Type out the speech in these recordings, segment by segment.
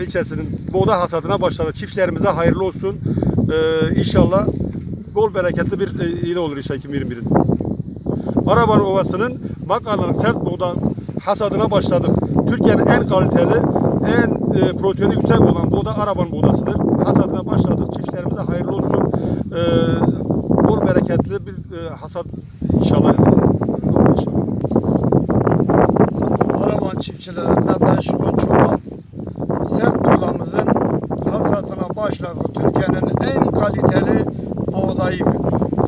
ilçesinin buğday hasadına başladı. Çiftçilerimize hayırlı olsun. Ee, inşallah bol bereketli bir e, il olur inşallah 2021'in. Araban Ovası'nın Bakanların sert buğday hasadına başladık. Türkiye'nin en kaliteli, en e, proteini yüksek olan buğday Araban buğdasıdır. Hasadına başladık. Çiftçilerimize hayırlı olsun. E, bol bereketli bir e, hasat inşallah. Araban çiftçilerinde ben Şubat Çoban başladık. Türkiye'nin en kaliteli buğdayı.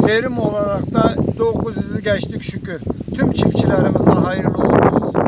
Verim olarak da 900'ü geçtik şükür. Tüm çiftçilerimize hayırlı olsun.